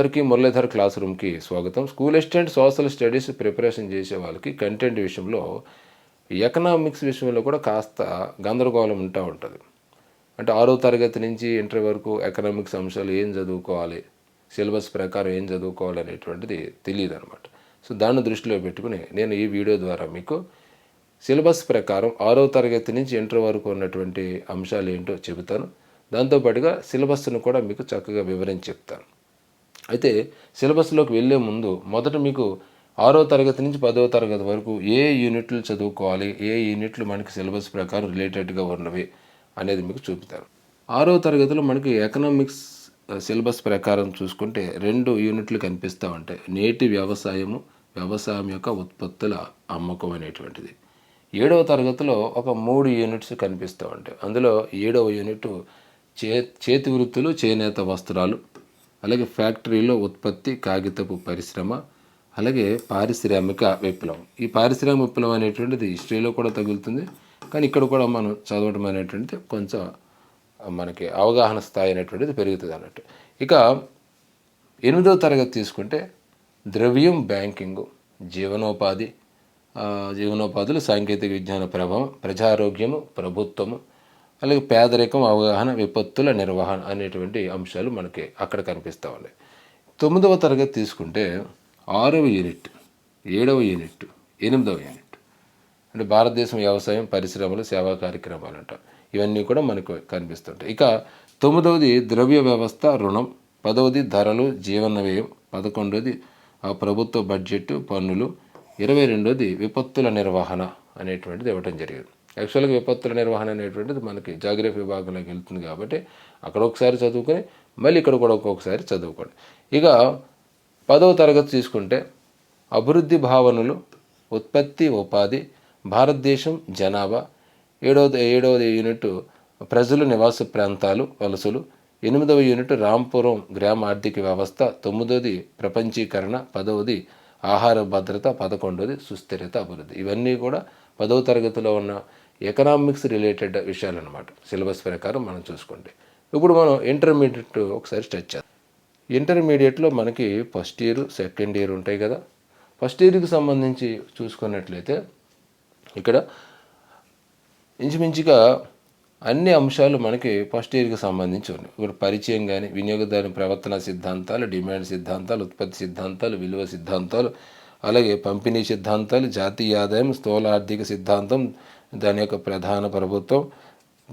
అందరికీ మురళీధర్ క్లాస్ రూమ్కి స్వాగతం. School assistant social studies preparation చేసే వాళ్ళకి కంటెంట్ విషయంలో ఎకనామిక్స్ విషయంలో కూడా కాస్త గందరగోళం ఉంటా ఉంటుంది. అంటే ఆరో తరగతి నుంచి ఇంటర్ వరకు ఎకనామిక్స్ అంశాలు ఏం చదువుకోవాలి సిలబస్ ప్రకారం ఏం చదువుకోవాలి అనేటువంటిది తెలియదు అనమాట సో దాన్ని దృష్టిలో పెట్టుకుని నేను ఈ వీడియో ద్వారా మీకు సిలబస్ ప్రకారం ఆరో తరగతి నుంచి ఇంటర్ వరకు ఉన్నటువంటి అంశాలు ఏంటో చెబుతాను. దాంతోపాటుగా సిలబస్ను కూడా మీకు చక్కగా వివరించి చెప్తాను. అయితే సిలబస్లోకి వెళ్ళే ముందు మొదట మీకు ఆరో తరగతి నుంచి పదవ తరగతి వరకు ఏ యూనిట్లు చదువుకోవాలి? ఏ యూనిట్లు మనకి సిలబస్ ప్రకారం రిలేటెడ్గా ఉన్నవి అనేది మీకు చూపుతారు. ఆరో తరగతిలో మనకి ఎకనామిక్స్ సిలబస్ ప్రకారం చూసుకుంటే రెండు యూనిట్లు కనిపిస్తూ ఉంటాయి. నేటి వ్యవసాయము వ్యవసాయం యొక్క ఉత్పత్తుల అమ్మకం అనేటువంటిది. ఏడవ తరగతిలో ఒక మూడు యూనిట్స్ కనిపిస్తూ ఉంటాయి. అందులో ఏడవ యూనిట్ చే చేతి వృత్తులు చేనేత వస్త్రాలు అలాగే ఫ్యాక్టరీలో ఉత్పత్తి కాగితపు పరిశ్రమ అలాగే పారిశ్రామిక విప్లవం. ఈ పారిశ్రామిక విప్లవం అనేటువంటిది హిస్టరీలో కూడా తగులుతుంది. కానీ ఇక్కడ కూడా మనం చదవడం అనేటువంటిది కొంచెం మనకి అవగాహన స్థాయి అనేటువంటిది పెరుగుతుంది అన్నట్టు. ఇక ఎనిమిదవ తరగతి తీసుకుంటే ద్రవ్యం బ్యాంకింగ్ జీవనోపాధి జీవనోపాధులు సాంకేతిక విజ్ఞాన ప్రభావం ప్రజారోగ్యము ప్రభుత్వము అలాగే పేదరికం అవగాహన విపత్తుల నిర్వహణ అనేటువంటి అంశాలు మనకి అక్కడ కనిపిస్తూ ఉన్నాయి. తొమ్మిదవ తరగతి తీసుకుంటే ఆరవ యూనిట్ ఏడవ యూనిట్ ఎనిమిదవ యూనిట్. అంటే భారతదేశం వ్యవసాయం పరిశ్రమలు సేవా కార్యక్రమాలు అంట. ఇవన్నీ కూడా మనకు కనిపిస్తుంటాయి. ఇక తొమ్మిదవది ద్రవ్య వ్యవస్థ రుణం. పదవది ధరలు జీవన వ్యయం. పదకొండవది ఆ ప్రభుత్వ బడ్జెట్ పన్నులు. ఇరవై రెండోది విపత్తుల నిర్వహణ అనేటువంటిది ఇవ్వటం జరిగింది. యాక్చువల్గా విపత్తుల నిర్వహణ అనేటువంటిది మనకి జాగ్రఫీ విభాగంలోకి వెళ్తుంది కాబట్టి అక్కడ ఒకసారి చదువుకొని మళ్ళీ ఇక్కడ కూడా ఒక్కొక్కసారి చదువుకోండి. ఇక పదవ తరగతి తీసుకుంటే అభివృద్ధి భావనలు ఉత్పత్తి ఉపాధి భారతదేశం జనాభా ఏడవది ఏడవది యూనిట్ ప్రజలు నివాస ప్రాంతాలు వలసలు ఎనిమిదవ యూనిట్ రాంపురం గ్రామ ఆర్థిక వ్యవస్థ తొమ్మిదవది ప్రపంచీకరణ పదవది ఆహార భద్రత పదకొండవది సుస్థిరత అభివృద్ధి. ఇవన్నీ కూడా పదవ తరగతిలో ఉన్న ఎకనామిక్స్ రిలేటెడ్ విషయాలు అనమాట సిలబస్ ప్రకారం మనం చూసుకుంటే. ఇప్పుడు మనం ఇంటర్మీడియట్ ఒకసారి స్టచ్ చేద్దాం. ఇంటర్మీడియట్లో మనకి ఫస్ట్ ఇయర్ సెకండ్ ఇయర్ ఉంటాయి కదా. ఫస్ట్ ఇయర్కి సంబంధించి చూసుకున్నట్లయితే ఇక్కడ ఇంచుమించుగా అన్ని అంశాలు మనకి ఫస్ట్ ఇయర్కి సంబంధించి ఉన్నాయి. ఇప్పుడు పరిచయం కానీ వినియోగదారుని ప్రవర్తన సిద్ధాంతాలు డిమాండ్ సిద్ధాంతాలు ఉత్పత్తి సిద్ధాంతాలు విలువ సిద్ధాంతాలు అలాగే పంపిణీ సిద్ధాంతాలు జాతీయ ఆదాయం స్థూల ఆర్థిక సిద్ధాంతం దాని యొక్క ప్రధాన ప్రభుత్వం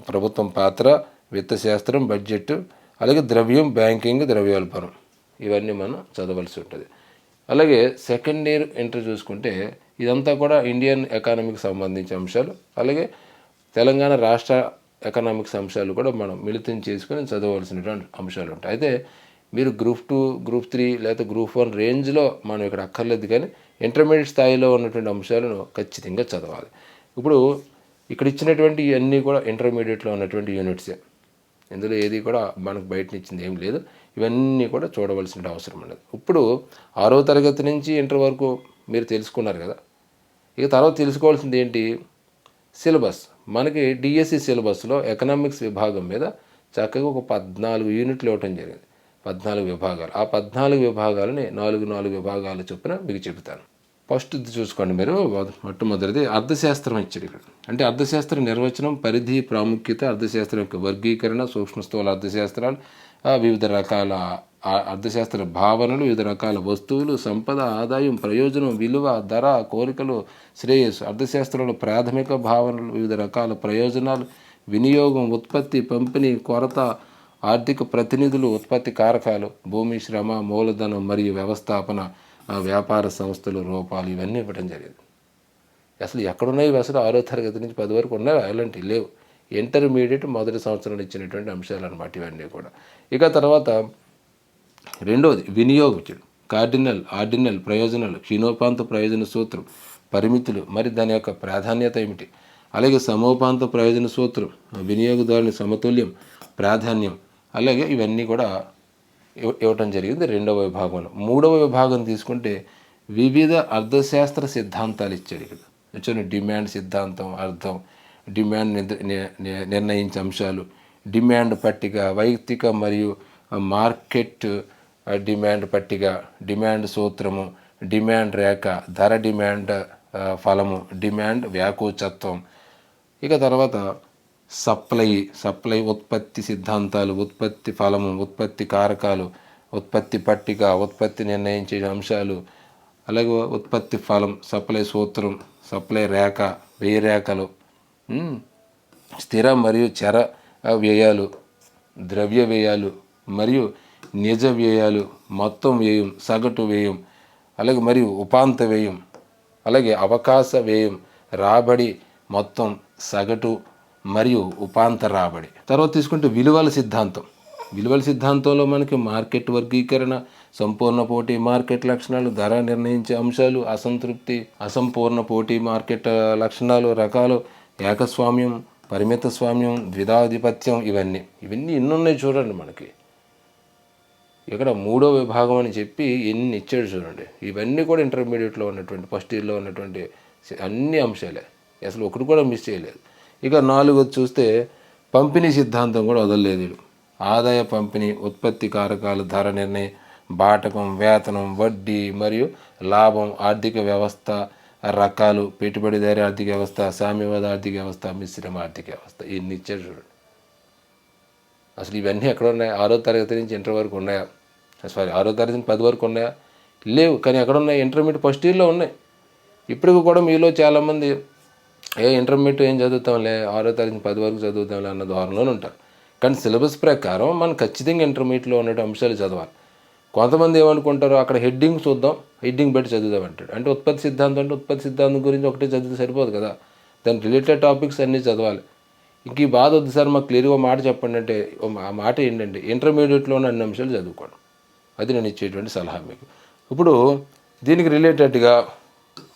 ప్రభుత్వం పాత్ర విత్తశాస్త్రం బడ్జెట్ అలాగే ద్రవ్యం బ్యాంకింగ్ ద్రవ్యోల్బణం. ఇవన్నీ మనం చదవలసి ఉంటుంది. అలాగే సెకండ్ ఇయర్ ఇంటర్ చూసుకుంటే ఇదంతా కూడా ఇండియన్ ఎకానమీకి సంబంధించిన అంశాలు అలాగే తెలంగాణ రాష్ట్ర ఎకనామిక్స్ అంశాలు కూడా మనం మిళితం చేసుకుని చదవలసినటువంటి అంశాలు ఉంటాయి. అయితే మీరు గ్రూప్ టూ గ్రూప్ త్రీ లేకపోతే గ్రూప్ వన్ రేంజ్లో మనం ఇక్కడ అక్కర్లేదు కానీ ఇంటర్మీడియట్ స్థాయిలో ఉన్నటువంటి అంశాలను ఖచ్చితంగా చదవాలి. ఇప్పుడు ఇక్కడ ఇచ్చినటువంటి ఇవన్నీ కూడా ఇంటర్మీడియట్లో ఉన్నటువంటి యూనిట్సే. ఇందులో ఏది కూడా మనకు బయట ఇచ్చింది ఏం లేదు. ఇవన్నీ కూడా చూడవలసిన అవసరం ఉండదు. ఇప్పుడు ఆరో తరగతి నుంచి ఇంటర్ వరకు మీరు తెలుసుకున్నారు కదా. ఇక తర్వాత తెలుసుకోవాల్సింది ఏంటి? సిలబస్. మనకి డిఎస్సి సిలబస్లో ఎకనామిక్స్ విభాగం మీద చక్కగా ఒక పద్నాలుగు యూనిట్లు ఇవ్వటం జరిగింది. పద్నాలుగు విభాగాలు. ఆ పద్నాలుగు విభాగాలని నాలుగు నాలుగు విభాగాలు చొప్పున మీకు చెబుతాను. ఫస్ట్ చూసుకోండి మీరు. మొట్టమొదటిది అర్థశాస్త్రం ఇచ్చారు ఇక్కడ. అంటే అర్థశాస్త్ర నిర్వచనం పరిధి ప్రాముఖ్యత అర్థశాస్త్రం యొక్క వర్గీకరణ సూక్ష్మ స్థూల అర్థశాస్త్రాలు వివిధ రకాల అర్థశాస్త్ర భావనలు వివిధ రకాల వస్తువులు సంపద ఆదాయం ప్రయోజనం విలువ ధర కోరికలు శ్రేయస్సు అర్థశాస్త్రంలో ప్రాథమిక భావనలు వివిధ రకాల ప్రయోజనాలు వినియోగం ఉత్పత్తి పంపిణీ కొరత ఆర్థిక ప్రతినిధులు ఉత్పత్తి కారకాలు భూమి శ్రమ మూలధనం మరియు వ్యవస్థాపన వ్యాపార సంస్థలు రూపాలు ఇవన్నీ ఇవ్వడం జరిగింది. అసలు ఎక్కడున్నాయి? అసలు ఆరో తరగతి నుంచి పది వరకు ఉన్నాయి? అలాంటివి లేవు. ఇంటర్మీడియట్ మొదటి సంవత్సరంలో ఇచ్చినటువంటి అంశాలు అనమాట ఇవన్నీ కూడా. ఇక తర్వాత రెండవది వినియోగించడం. కార్డినల్ ఆర్డినల్ ప్రయోజనాలు క్షీణోపాంత ప్రయోజన సూత్రం పరిమితులు. మరి దాని యొక్క ప్రాధాన్యత ఏమిటి? అలాగే సమోపాంత ప్రయోజన సూత్రం వినియోగదారుని సమతుల్యం ప్రాధాన్యం. అలాగే ఇవన్నీ కూడా ఇవ్వటం జరిగింది. రెండవ విభాగంలో. మూడవ విభాగం తీసుకుంటే వివిధ అర్థశాస్త్ర సిద్ధాంతాలు ఇచ్చాడు ఇక్కడ. చూడండి డిమాండ్ సిద్ధాంతం అర్థం డిమాండ్ ని- నిర్ణయించే అంశాలు డిమాండ్ పట్టిక వైయక్తిక మరియు మార్కెట్ డిమాండ్ పట్టిక డిమాండ్ సూత్రము డిమాండ్ రేఖ ధర డిమాండ్ ఫలము డిమాండ్ వ్యాకోచత్వం. ఇక తర్వాత సప్లై సప్లై ఉత్పత్తి సిద్ధాంతాలు ఉత్పత్తి ఫలము ఉత్పత్తి కారకాలు ఉత్పత్తి పట్టిక ఉత్పత్తి నిర్ణయించే అంశాలు అలాగే ఉత్పత్తి ఫలం సప్లై సూత్రం సప్లై రేఖ వ్యయ రేఖలు స్థిర మరియు చర వ్యయాలు ద్రవ్య వ్యయాలు మరియు నిజ వ్యయాలు మొత్తం వ్యయం సగటు వ్యయం అలాగే మరియు ఉపాంత వ్యయం అలాగే అవకాశ వ్యయం రాబడి మొత్తం సగటు మరియు ఉపాంత రాబడి తర్వాత తీసుకుంటే విలువల సిద్ధాంతం. విలువల సిద్ధాంతంలో మనకి మార్కెట్ వర్గీకరణ సంపూర్ణ పోటీ మార్కెట్ లక్షణాలు ధర నిర్ణయించే అంశాలు అసంతృప్తి అసంపూర్ణ పోటీ మార్కెట్ లక్షణాలు రకాలు ఏకస్వామ్యం పరిమిత స్వామ్యం ద్విధాధిపత్యం ఇవన్నీ. ఇవన్నీ ఎన్నున్నాయి చూడండి మనకి. ఇక్కడ మూడో విభాగం అని చెప్పి ఎన్ని ఇచ్చాడు చూడండి. ఇవన్నీ కూడా ఇంటర్మీడియట్లో ఉన్నటువంటి ఫస్ట్ ఇయర్లో ఉన్నటువంటి అన్ని అంశాలే. అసలు ఒకటి కూడా మిస్ చేయలేదు. ఇక నాలుగోది చూస్తే పంపిణీ సిద్ధాంతం కూడా వదలలేదు ఆదాయ పంపిణీ ఉత్పత్తి కారకాలు ధర నిర్ణయం బాటకం వేతనం వడ్డీ మరియు లాభం ఆర్థిక వ్యవస్థ రకాలు పెట్టుబడిదారి ఆర్థిక వ్యవస్థ సామ్యవాద ఆర్థిక వ్యవస్థ మిశ్రమ ఆర్థిక వ్యవస్థ. ఇన్ని ఇచ్చారు చూడండి అసలు ఇవన్నీ ఎక్కడ ఉన్నాయి? ఆరో తరగతి నుంచి ఇంటర్ వరకు ఉన్నాయా? సారీ ఆరో తరగతి నుంచి పది వరకు ఉన్నాయా? లేవు కానీ ఎక్కడ ఉన్నాయి. ఇంటర్మీడియట్ ఫస్ట్ ఇయర్లో ఉన్నాయి. ఇప్పటికి కూడా మీలో చాలామంది ఏ ఇంటర్మీడియట్ ఏం చదువుతాంలే? ఆరో తరగతి పది వరకు చదువుతాంలే అన్న ధోరణిలోనే ఉంటారు. కానీ సిలబస్ ప్రకారం మనం ఖచ్చితంగా ఇంటర్మీడియట్లో ఉన్న అంశాలు చదవాలి. కొంతమంది ఏమనుకుంటారు అక్కడ హెడ్డింగ్ చూద్దాం హెడ్డింగ్ పెట్టి చదువుదాం అంటాడు. అంటే ఉత్పత్తి సిద్ధాంతం అంటే ఉత్పత్తి సిద్ధాంతం గురించి ఒకటే చదివితే సరిపోదు కదా. దాని రిలేటెడ్ టాపిక్స్ అన్నీ చదవాలి. ఇంక ఈ బాధ వద్దు సార్ మాకు క్లియర్గా మాట చెప్పండి అంటే ఓ మా- ఆ మాట ఏంటంటే ఇంటర్మీడియట్లో ఉన్న అన్ని అంశాలు చదువుకోవడం అది నేను ఇచ్చేటువంటి సలహా మీకు. ఇప్పుడు దీనికి రిలేటెడ్గా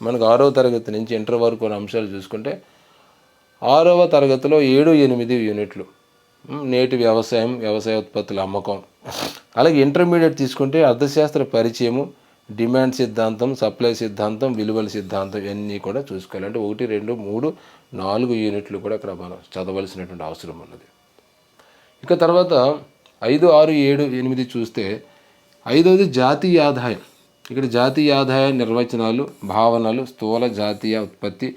మనకు ఆరవ తరగతి నుంచి ఇంటర్ వరకు ఉన్న అంశాలు చూసుకుంటే ఆరవ తరగతిలో ఏడు ఎనిమిది యూనిట్లు. నేటి వ్యవసాయం వ్యవసాయ ఉత్పత్తుల అమ్మకం. అలాగే ఇంటర్మీడియట్ తీసుకుంటే అర్థశాస్త్ర పరిచయము డిమాండ్ సిద్ధాంతం సప్లై సిద్ధాంతం విలువల సిద్ధాంతం ఇవన్నీ కూడా చూసుకోవాలి. అంటే ఒకటి రెండు మూడు నాలుగు యూనిట్లు కూడా ఇక్కడ మనం చదవలసినటువంటి అవసరం ఉన్నది. ఇక తర్వాత ఐదు ఆరు ఏడు ఎనిమిది చూస్తే ఐదవది జాతీయ ఆదాయం ఇక్కడ జాతీయ ఆదాయ నిర్వచనాలు భావనలు స్థూల జాతీయ ఉత్పత్తి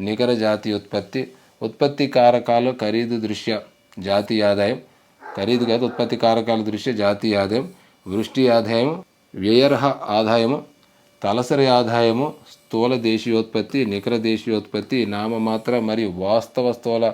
నికర జాతీయ ఉత్పత్తి ఉత్పత్తి కారకాలు ఖరీదు దృష్ట్యా జాతీయ ఆదాయం ఖరీదు కాదు ఉత్పత్తి కారకాల దృష్ట్యా జాతీయ ఆదాయం వృష్టి ఆదాయం వ్యయర్హ ఆదాయము తలసరి ఆదాయము స్థూల దేశీయోత్పత్తి నికర దేశీయోత్పత్తి నామమాత్ర మరియు వాస్తవ స్థూల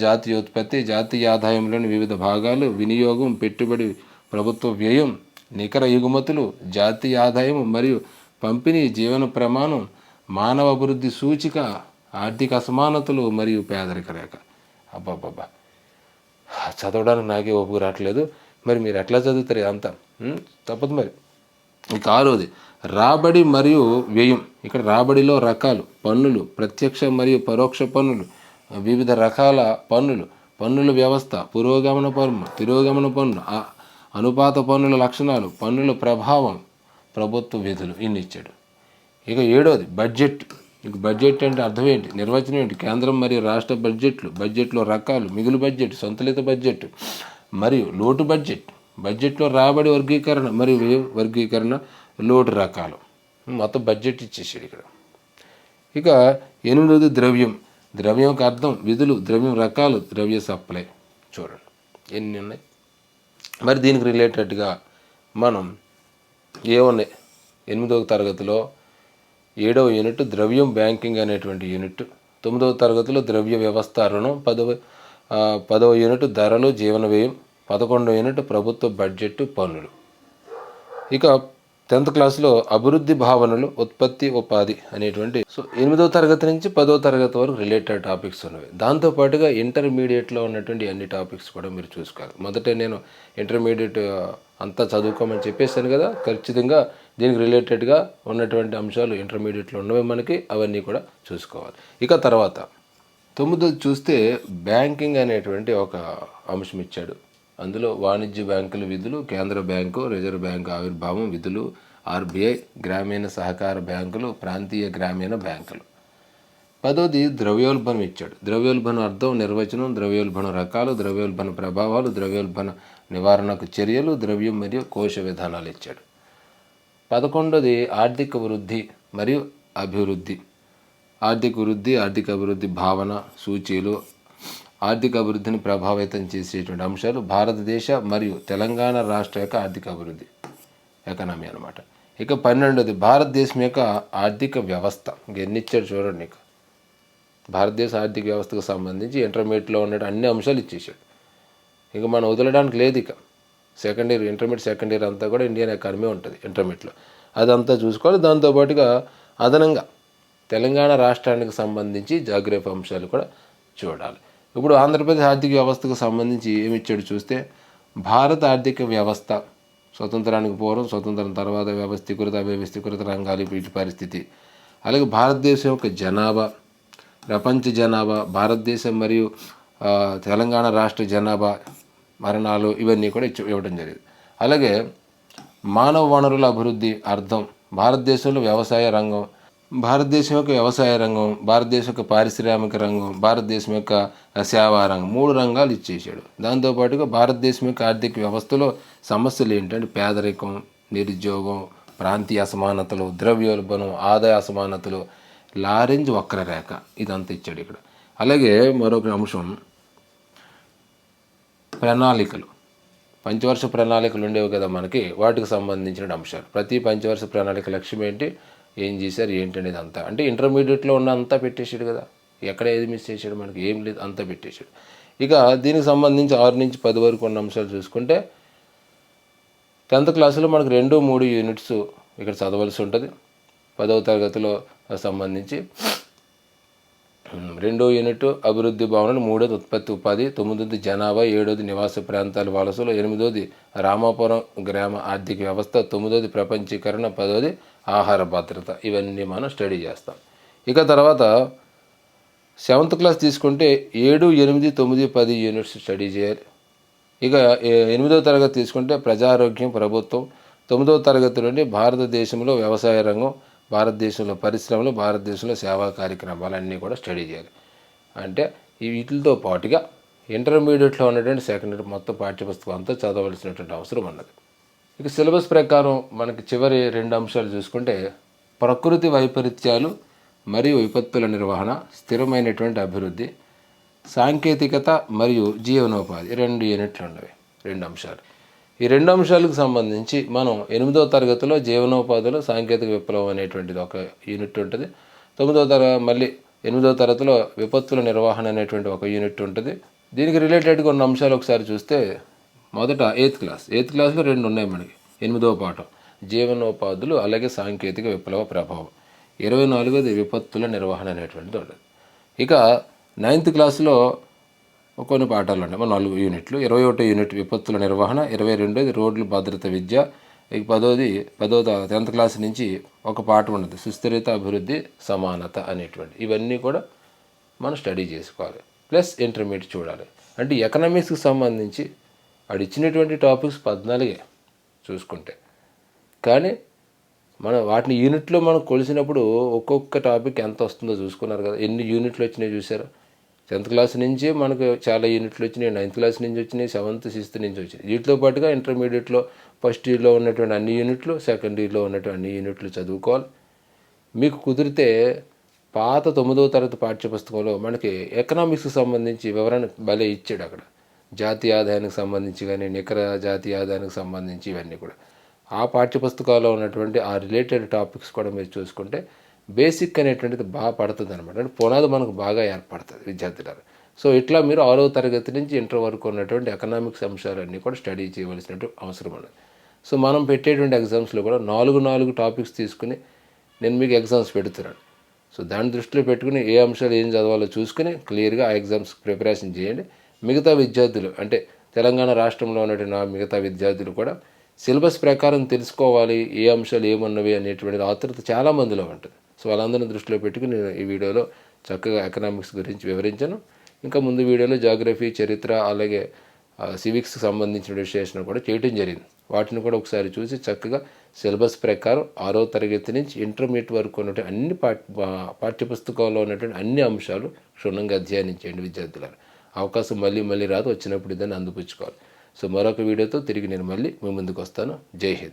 జాతీయోత్పత్తి జాతీయ ఆదాయంలోని వివిధ భాగాలు వినియోగం పెట్టుబడి ప్రభుత్వ వ్యయం నికర ఎగుమతులు జాతీయ ఆదాయం మరియు పంపిణీ జీవన ప్రమాణం మానవ అభివృద్ధి సూచిక ఆర్థిక అసమానతలు మరియు పేదరిక రేఖ. అబ్బాబ్బా చదవడానికి నాకే ఓపిక రావట్లేదు. మరి మీరు ఎట్లా చదువుతారు అంతా తప్పదు మరి. ఇక ఆరోది రాబడి మరియు వ్యయం. ఇక్కడ రాబడిలో రకాలు పన్నులు ప్రత్యక్ష మరియు పరోక్ష పన్నులు వివిధ రకాల పన్నులు పన్నుల వ్యవస్థ పురోగమన పన్ను తిరోగమన పన్ను అనుపాత పన్నుల లక్షణాలు పన్నుల ప్రభావం ప్రభుత్వ విధులు ఇన్ని ఇచ్చాడు ఇక ఏడోది బడ్జెట్. ఇక బడ్జెట్ అంటే అర్థం ఏంటి? నిర్వచనం ఏంటి? కేంద్రం మరియు రాష్ట్ర బడ్జెట్లు బడ్జెట్లో రకాలు మిగులు బడ్జెట్ సంతులిత బడ్జెట్ మరియు లోటు బడ్జెట్. బడ్జెట్లో రాబడి వర్గీకరణ మరియు వర్గీకరణ లోటు రకాలు. మొత్తం బడ్జెట్ ఇచ్చేసాడు ఇక్కడ. ఇక ఎనిమిదవది ద్రవ్యం. ద్రవ్యం యొక్క అర్థం. విధులు ద్రవ్యం రకాలు ద్రవ్య సప్లై. చూడండి. ఎన్ని ఉన్నాయి? మరి దీనికి రిలేటెడ్గా మనం ఏమున్నాయి ఎనిమిదవ తరగతిలో ఏడవ యూనిట్ ద్రవ్యం బ్యాంకింగ్ అనేటువంటి యూనిట్ తొమ్మిదవ తరగతిలో ద్రవ్య వ్యవస్థ రుణం పదవ పదవ యూనిట్ ధరలు జీవన వ్యయం పదకొండవ యూనిట్ ప్రభుత్వ బడ్జెట్ పన్నులు. ఇక టెన్త్ క్లాస్లో అభివృద్ధి భావనలు ఉత్పత్తి ఉపాధి అనేటువంటి సో ఎనిమిదో తరగతి నుంచి పదో తరగతి వరకు రిలేటెడ్ టాపిక్స్ ఉన్నవి. దాంతోపాటుగా ఇంటర్మీడియట్లో ఉన్నటువంటి అన్ని టాపిక్స్ కూడా మీరు చూసుకోవాలి. మొదట నేను ఇంటర్మీడియట్ అంతా చదువుకోమని చెప్పేశాను కదా ఖచ్చితంగా దీనికి రిలేటెడ్గా ఉన్నటువంటి అంశాలు ఇంటర్మీడియట్లో ఉన్నవి మనకి అవన్నీ కూడా చూసుకోవాలి. ఇక తర్వాత తొమ్మిదోది చూస్తే బ్యాంకింగ్ అనేటువంటి ఒక అంశం ఇచ్చాడు. అందులో వాణిజ్య బ్యాంకుల విధులు కేంద్ర బ్యాంకు రిజర్వ్ బ్యాంకు ఆవిర్భావం విధులు ఆర్బీఐ గ్రామీణ సహకార బ్యాంకులు ప్రాంతీయ గ్రామీణ బ్యాంకులు. పదోది ద్రవ్యోల్బణం ఇచ్చాడు. ద్రవ్యోల్బణం అర్థం నిర్వచనం ద్రవ్యోల్బణ రకాలు ద్రవ్యోల్బణ ప్రభావాలు ద్రవ్యోల్బణ నివారణకు చర్యలు ద్రవ్యం మరియు కోశ విధానాలు ఇచ్చాడు. పదకొండోది ఆర్థిక వృద్ధి మరియు అభివృద్ధి. ఆర్థిక వృద్ధి ఆర్థిక అభివృద్ధి భావన సూచీలు ఆర్థిక అభివృద్ధిని ప్రభావితం చేసేటువంటి అంశాలు భారతదేశ మరియు తెలంగాణ రాష్ట్ర యొక్క ఆర్థిక అభివృద్ధి ఎకనామీ అనమాట ఇక పన్నెండోది భారతదేశం యొక్క ఆర్థిక వ్యవస్థ. ఎన్నిచ్చాడు చూడండి ఇక. భారతదేశ ఆర్థిక వ్యవస్థకు సంబంధించి ఇంటర్మీడియట్లో ఉన్న అన్ని అంశాలు ఇచ్చేసాడు. ఇక మనం వదలడానికి లేదు ఇక. Second year intermediate second year అంతా కూడా ఇండియన్ ఎకానమీ ఉంటుంది ఇంటర్మీడియట్లో. అదంతా చూసుకోవాలి. దాంతోపాటుగా అదనంగా తెలంగాణ రాష్ట్రానికి సంబంధించి జాగ్రఫీ అంశాలు కూడా చూడాలి. ఇప్పుడు ఆంధ్రప్రదేశ్ ఆర్థిక వ్యవస్థకు సంబంధించి ఏమి ఇచ్చాడు చూస్తే భారత ఆర్థిక వ్యవస్థ స్వతంత్రానికి పూర్వం స్వతంత్రం తర్వాత వ్యవస్థీకృత అవ్యవస్థీకృత రంగాలు వీటి పరిస్థితి. అలాగే భారతదేశం యొక్క జనాభా ప్రపంచ జనాభా భారతదేశం మరియు తెలంగాణ రాష్ట్ర జనాభా మరణాలు ఇవన్నీ కూడా ఇచ్చి ఇవ్వడం జరిగింది. అలాగే మానవ వనరుల అభివృద్ధి అర్థం భారతదేశంలో వ్యవసాయ రంగం భారతదేశం యొక్క వ్యవసాయ రంగం భారతదేశం యొక్క పారిశ్రామిక రంగం భారతదేశం యొక్క సేవా రంగం మూడు రంగాలు ఇచ్చేసాడు దాంతోపాటుగా భారతదేశం యొక్క ఆర్థిక వ్యవస్థలో సమస్యలు ఏంటంటే పేదరికం నిరుద్యోగం ప్రాంతీయ అసమానతలు ద్రవ్యోల్బణం ఆదాయ అసమానతలు లారెంజ్ వక్రరేఖ ఇదంతా ఇచ్చాడు ఇక్కడ. అలాగే మరొక అంశం ప్రణాళికలు. పంచవర్ష ప్రణాళికలు ఉండేవి కదా మనకి వాటికి సంబంధించిన అంశాలు. ప్రతి పంచవర్ష ప్రణాళిక లక్ష్యం ఏంటి? ఏం చేశారు ఏంటి అనేది అంతా. అంటే ఇంటర్మీడియట్లో ఉన్న అంతా పెట్టేశాడు కదా. ఎక్కడ ఏది మిస్ చేశాడు మనకి? ఏం లేదు అంతా పెట్టేశాడు. ఇక దీనికి సంబంధించి ఆరు నుంచి పది వరకు ఉన్న అంశాలు చూసుకుంటే టెన్త్ క్లాసులో మనకు రెండు మూడు యూనిట్స్ ఇక్కడ చదవలసి ఉంటుంది. పదవ తరగతిలో సంబంధించి రెండో యూనిట్ అభివృద్ధి భావనలు మూడోది ఉత్పత్తి ఉపాధి తొమ్మిదోది జనాభా ఏడోది నివాస ప్రాంతాల వలసలు ఎనిమిదోది రామాపురం గ్రామ ఆర్థిక వ్యవస్థ తొమ్మిదోది ప్రపంచీకరణ పదోది ఆహార భద్రత ఇవన్నీ మనం స్టడీ చేస్తాం. ఇక తర్వాత సెవెంత్ క్లాస్ తీసుకుంటే ఏడు ఎనిమిది తొమ్మిది పది యూనిట్స్ స్టడీ చేయాలి. ఇక ఎనిమిదో ఎనిమిదవ తరగతి తీసుకుంటే ప్రజారోగ్యం ప్రభుత్వం. తొమ్మిదవ తరగతి నుండి భారతదేశంలో వ్యవసాయ రంగం భారతదేశంలో పరిశ్రమలు భారతదేశంలో సేవా కార్యక్రమాలు అన్నీ కూడా స్టడీ చేయాలి. అంటే వీటితో పాటుగా ఇంటర్మీడియట్లో ఉన్నటువంటి సెకండ్ మొత్తం పాఠ్యపుస్తకం అంతా చదవలసినటువంటి అవసరం ఉన్నది. ఇక సిలబస్ ప్రకారం మనకి చివరి రెండు అంశాలు చూసుకుంటే ప్రకృతి వైపరీత్యాలు మరియు విపత్తుల నిర్వహణ స్థిరమైనటువంటి అభివృద్ధి సాంకేతికత మరియు జీవనోపాధి. రెండు యూనిట్లు ఉండవి రెండు అంశాలు. ఈ రెండు అంశాలకు సంబంధించి మనం ఎనిమిదో తరగతిలో జీవనోపాధిలో సాంకేతిక విప్లవం అనేటువంటిది ఒక యూనిట్ ఉంటుంది. తొమ్మిదో తర మళ్ళీ ఎనిమిదో తరగతిలో విపత్తుల నిర్వహణ అనేటువంటి ఒక యూనిట్ ఉంటుంది. దీనికి రిలేటెడ్గా ఉన్న అంశాలు ఒకసారి చూస్తే మొదట ఎయిత్ క్లాస్ ఎయిత్ క్లాస్లో రెండు ఉన్నాయి మనకి. ఎనిమిదవ పాఠం. జీవనోపాధులు అలాగే సాంకేతిక విప్లవ ప్రభావం. ఇరవై నాలుగోది విపత్తుల నిర్వహణ అనేటువంటిది ఉండదు. ఇక నైన్త్ క్లాస్లో కొన్ని పాఠాలు ఉన్నాయి. మన నాలుగు యూనిట్లు ఇరవై ఒకటో యూనిట్ విపత్తుల నిర్వహణ ఇరవై రెండోది రోడ్లు భద్రత విద్య ఇక పదోది పదో టెన్త్ క్లాస్ నుంచి ఒక పాఠం ఉన్నది. సుస్థిరత అభివృద్ధి సమానత అనేటువంటి. ఇవన్నీ కూడా మనం స్టడీ చేసుకోవాలి. ప్లస్ ఇంటర్మీడియట్ చూడాలి. అంటే ఎకనామిక్స్కి సంబంధించి వాడు ఇచ్చినటువంటి టాపిక్స్ పద్నాలుగే చూసుకుంటే. కానీ మనం వాటిని యూనిట్లో మనం కొలిసినప్పుడు ఒక్కొక్క టాపిక్ ఎంత వస్తుందో చూసుకున్నారు కదా. ఎన్ని యూనిట్లు వచ్చినాయి చూసారు టెన్త్ క్లాస్ నుంచి మనకు చాలా యూనిట్లు వచ్చినాయి. నైన్త్ క్లాస్ నుంచి వచ్చినాయి. సెవెంత్ సిక్స్త్ నుంచి వచ్చినాయి. వీటితో పాటుగా ఇంటర్మీడియట్లో ఫస్ట్ ఇయర్లో ఉన్నటువంటి అన్ని యూనిట్లు సెకండ్ ఇయర్లో ఉన్నటువంటి అన్ని యూనిట్లు చదువుకోవాలి. మీకు కుదిరితే పాత తొమ్మిదవ తరగతి పాఠ్యపుస్తకంలో మనకి ఎకనామిక్స్కి సంబంధించి వివరణ భలే ఇచ్చాడు అక్కడ. జాతీయ ఆదాయానికి సంబంధించి కానీ నికర జాతీయ ఆదాయానికి సంబంధించి ఇవన్నీ కూడా. ఆ పాఠ్యపుస్తకాల్లో ఉన్నటువంటి ఆ రిలేటెడ్ టాపిక్స్ కూడా మీరు చూసుకుంటే బేసిక్ అనేటువంటిది బాగా పడుతుంది అనమాట అంటే పునాది మనకు బాగా ఏర్పడుతుంది విద్యార్థులకు సో ఇట్లా మీరు ఆరో తరగతి నుంచి ఇంటర్ వరకు ఉన్నటువంటి ఎకనామిక్స్ అంశాలన్నీ కూడా స్టడీ చేయవలసినటువంటి అవసరం ఉన్నది. సో మనం పెట్టేటువంటి ఎగ్జామ్స్లో కూడా నాలుగు నాలుగు టాపిక్స్ తీసుకుని నేను మీకు ఎగ్జామ్స్ పెడుతున్నాను. సో దాని దృష్టిలో పెట్టుకుని ఏ అంశాలు ఏం చదవాలో చూసుకుని క్లియర్గా ఆ ఎగ్జామ్స్ ప్రిపరేషన్ చేయండి. మిగతా విద్యార్థులు అంటే తెలంగాణ రాష్ట్రంలో ఉన్నటువంటి నా మిగతా విద్యార్థులు కూడా సిలబస్ ప్రకారం తెలుసుకోవాలి ఏ అంశాలు ఏమున్నవి అనేటువంటి ఆతృత చాలా మందిలో ఉంటుంది. సో వాళ్ళందరిని దృష్టిలో పెట్టుకుని నేను ఈ వీడియోలో చక్కగా ఎకనామిక్స్ గురించి వివరించాను. ఇంకా ముందు వీడియోలో జాగ్రఫీ చరిత్ర అలాగే సివిక్స్కి సంబంధించిన విశ్లేషణ కూడా చేయటం జరిగింది. వాటిని కూడా ఒకసారి చూసి చక్కగా సిలబస్ ప్రకారం ఆరో తరగతి నుంచి ఇంటర్మీడియట్ వరకు ఉన్నటువంటి అన్ని పాఠ్య పాఠ్యపుస్తకాల్లో ఉన్నటువంటి అన్ని అంశాలు క్షుణ్ణంగా అధ్యయనం చేయండి విద్యార్థులను అవకాశం మళ్ళీ మళ్ళీ రాదు వచ్చినప్పుడు దాన్ని అందిపుచ్చుకోవాలి సో మరొక వీడియోతో తిరిగి నేను మళ్ళీ మీ ముందుకు వస్తాను. జై హింద్.